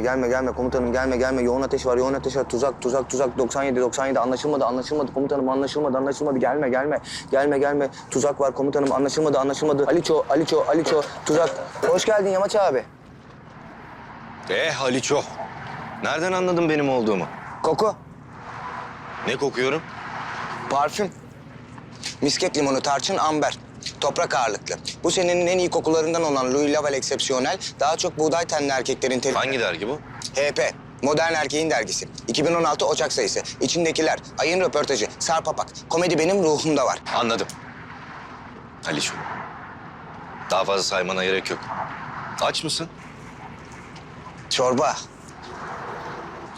Gelme gelme komutanım gelme gelme. Yoğun ateş var yoğun ateş var. Tuzak tuzak tuzak. 97 97 anlaşılmadı anlaşılmadı komutanım anlaşılmadı anlaşılmadı. Gelme gelme gelme gelme. Tuzak var komutanım anlaşılmadı anlaşılmadı. Aliço Aliço Aliço tuzak. Hoş geldin Yamaç abi. Eh Haliço. Nereden anladın benim olduğumu? koku. Ne kokuyorum? parfüm. Misket limonu tarçın amber toprak ağırlıklı bu senenin en iyi kokularından olan Louis Laval Exceptionnel daha çok buğday tenli erkeklerin teri... Hangi dergi bu? HP, Modern Erkeğin Dergisi. 2016 Ocak sayısı. İçindekiler, Ayın röportajı, Sarp Apak. Komedi benim ruhumda var. Anladım. Haliço. Daha fazla saymana gerek yok. Aç mısın? Çorba.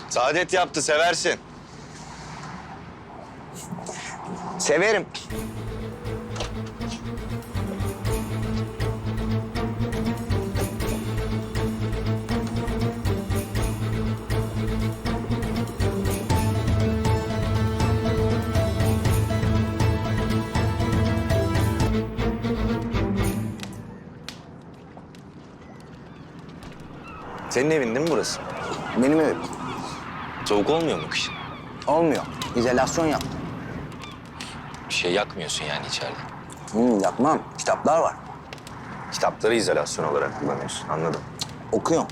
Saadet yaptı, seversin. Severim. Senin evin değil mi burası? Benim evim. Soğuk olmuyor mu kışın? Olmuyor. İzolasyon yap. Bir şey yakmıyorsun yani içeride. Hmm, yapmam. Kitaplar var. Kitapları izolasyon olarak kullanıyorsun, anladım. Okuyorum.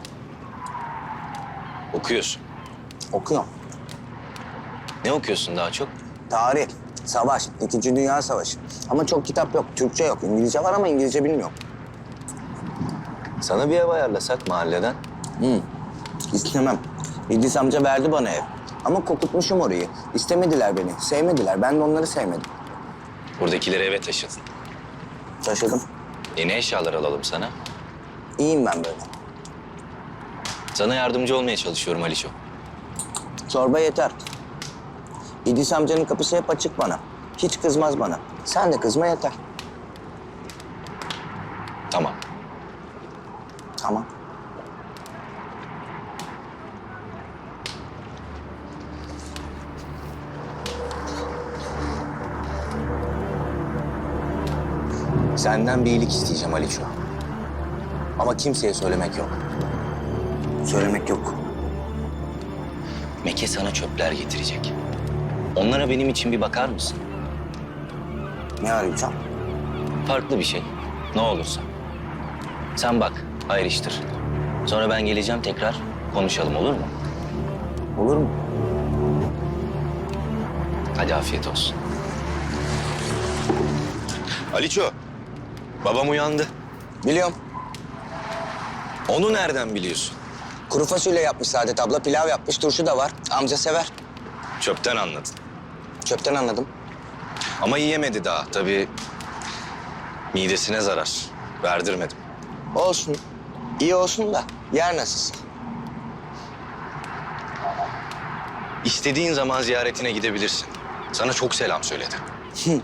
Okuyorsun. Okuyorum. Ne okuyorsun daha çok? Tarih, savaş, İkinci Dünya Savaşı. Ama çok kitap yok. Türkçe yok. İngilizce var ama İngilizce bilmiyorum. Sana bir ev ayarlasak mahalleden. İstemem. İdris amca verdi bana ev. Ama kokutmuşum orayı. İstemediler beni. Sevmediler. Ben de onları sevmedim. Buradakileri eve taşıdın. Taşıdım. Yeni eşyalar alalım sana. İyiyim ben böyle. Sana yardımcı olmaya çalışıyorum Haliço. Çorba yeter. İdris amcanın kapısı hep açık bana. Hiç kızmaz bana. Sen de kızma yeter. Tamam. Tamam. Senden bir iyilik isteyeceğim Aliço. Ama kimseye söylemek yok. Söylemek yok. Meke sana çöpler getirecek. Onlara benim için bir bakar mısın? Ne arayacağım? Farklı bir şey. Ne olursa. Sen bak, ayrıştır. Sonra ben geleceğim tekrar konuşalım olur mu? Olur mu? Hadi afiyet olsun. Aliço, babam uyandı. Biliyorum. Onu nereden biliyorsun? Kuru fasulye yapmış Saadet abla. Pilav yapmış. Turşu da var. Amca sever. Çöpten anladın. Çöpten anladım. Ama yiyemedi daha. Tabii midesine zarar. Verdirmedim. Olsun. İyi olsun da yer nasılsa. İstediğin zaman ziyaretine gidebilirsin. Sana çok selam söyledi. Hı.